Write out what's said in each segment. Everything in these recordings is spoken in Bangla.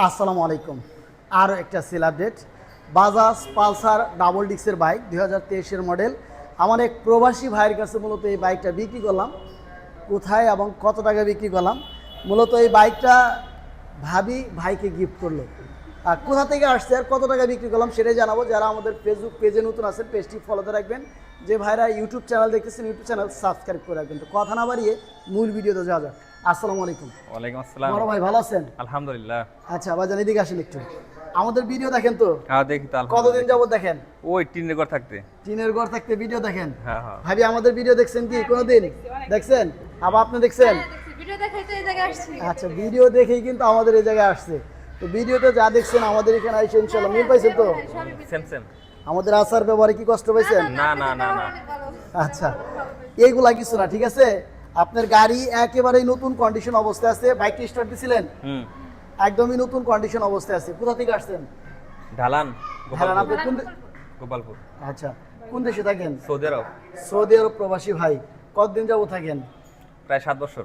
আসসালামু আলাইকুম। আরও একটা sale update Bajaj Pulsar double ডিক্সের bike দুই হাজার মডেল আমার এক প্রবাসী ভাইয়ের কাছে মূলত এই বাইকটা বিক্রি করলাম। কোথায় এবং কত টাকা বিক্রি করলাম? মূলত এই বাইকটা ভাবি ভাইকে গিফট করল। আর কোথা থেকে আসছে আর কত টাকা বিক্রি করলাম সেটাই জানাব। যারা আমাদের ফেসবুক পেজে নতুন আছেন পেজটি ফলোতে রাখবেন। যে ভাইরা ইউটিউব চ্যানেল দেখতেছেন ইউটিউব চ্যানেল সাবস্ক্রাইব করে রাখবেন। তো কথা না বাড়িয়ে মূল ভিডিওতে যাওয়া যাক। আসসালামু আলাইকুম ওয়ালাইকুম আসসালাম বড় ভাই ভালো আছেন আলহামদুলিল্লাহ আচ্ছা ভাইজান এদিকে আসেন একটু আমাদের ভিডিও দেখেন তো হ্যাঁ দেখি তো কতদিন যাবত দেখেন ওই টিনের ঘর থাকতে টিনের ঘর থাকতে ভিডিও দেখেন হ্যাঁ হ্যাঁ ভাবি আমাদের ভিডিও দেখছেন কি কোনোদিন দেখছেন আবার আপনি দেখছেন ভিডিও দেখাই তো এই জায়গায় আসছি আচ্ছা ভিডিও দেখেই কিন্তু আমাদের এই জায়গায় আসছে তো ভিডিওতে যা দেখছেন আমাদের এখানে আইসে ইনশাল্লাহ মিল পাইছেন তো সেম সেম আমাদের আসার ব্যবহারে কি কষ্ট পাইছেন না না না না আচ্ছা এইগুলা কিছু না ঠিক আছে আপনার গাড়ি একেবারে নতুন কন্ডিশন অবস্থায় আছে। বাইকটি স্টার্ট দিছিলেন? হুম। একদমই নতুন কন্ডিশন অবস্থায় আছে। কোথা থেকে আসছেন? ঢালান হ্যাঁ আপনি কোন গোপালপুর। আচ্ছা কোন দেশে থাকেন? সৌদি আরব। সৌদি আরব প্রবাসী ভাই কতদিন যাব থাকেন? প্রায় সাত বছর।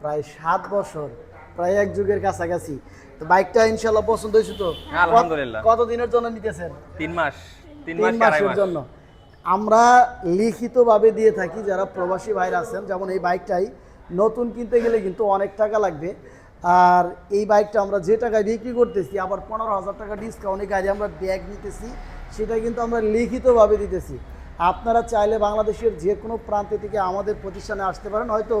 প্রায় সাত বছর প্রায় এক যুগের কাছাকাছি। তো বাইকটা ইনশাল্লাহ পছন্দ হয়েছে তো? আলহামদুলিল্লাহ। কত দিনের জন্য নিতেছেন? তিন মাস তিন মাস। জন্য। আমরা লিখিতভাবে দিয়ে থাকি যারা প্রবাসী ভাইরা আছেন যেমন এই বাইকটাই নতুন কিনতে গেলে কিন্তু অনেক টাকা লাগবে। আর এই বাইকটা আমরা যে টাকায় বিক্রি করতেছি আবার পনেরো হাজার টাকা ডিসকাউন্টে গাড়ি আমরা ব্যাগ নিতেছি সেটা কিন্তু আমরা লিখিতভাবে দিতেছি। আপনারা চাইলে বাংলাদেশের যে কোনো প্রান্তে থেকে আমাদের প্রতিষ্ঠানে আসতে পারেন হয়তো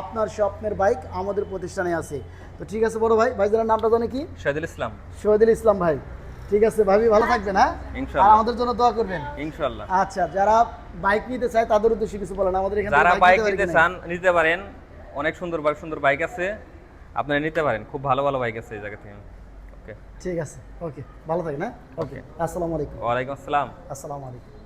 আপনার স্বপ্নের বাইক আমাদের প্রতিষ্ঠানে আছে। তো ঠিক আছে বড় ভাই ভাইজানের নামটা জানে কি? শহীদুল ইসলাম। শহীদুল ইসলাম ভাই। ঠিক আছে ভাবি ভালো থাকবেন হ্যাঁ? আর আমাদের জন্য দোয়া করবেন। ইনশাআল্লাহ আচ্ছা যারা বাইক নিতে চায় তাদের উদ্দেশ্যে কিছু বলেন। আমাদের এখানে যারা বাইক নিতে? চান নিতে পারেন। অনেক সুন্দর বাইক সুন্দর বাইক আছে। আপনারা নিতে পারেন। খুব ভালো ভালো বাইক আছে এই জায়গা থেকে। ওকে ঠিক আছে। ওকে ভালো থাকেন হ্যাঁ? ওকে আসসালামু আলাইকুম। ওয়া আলাইকুম আসসালাম। আসসালামু আলাইকুম।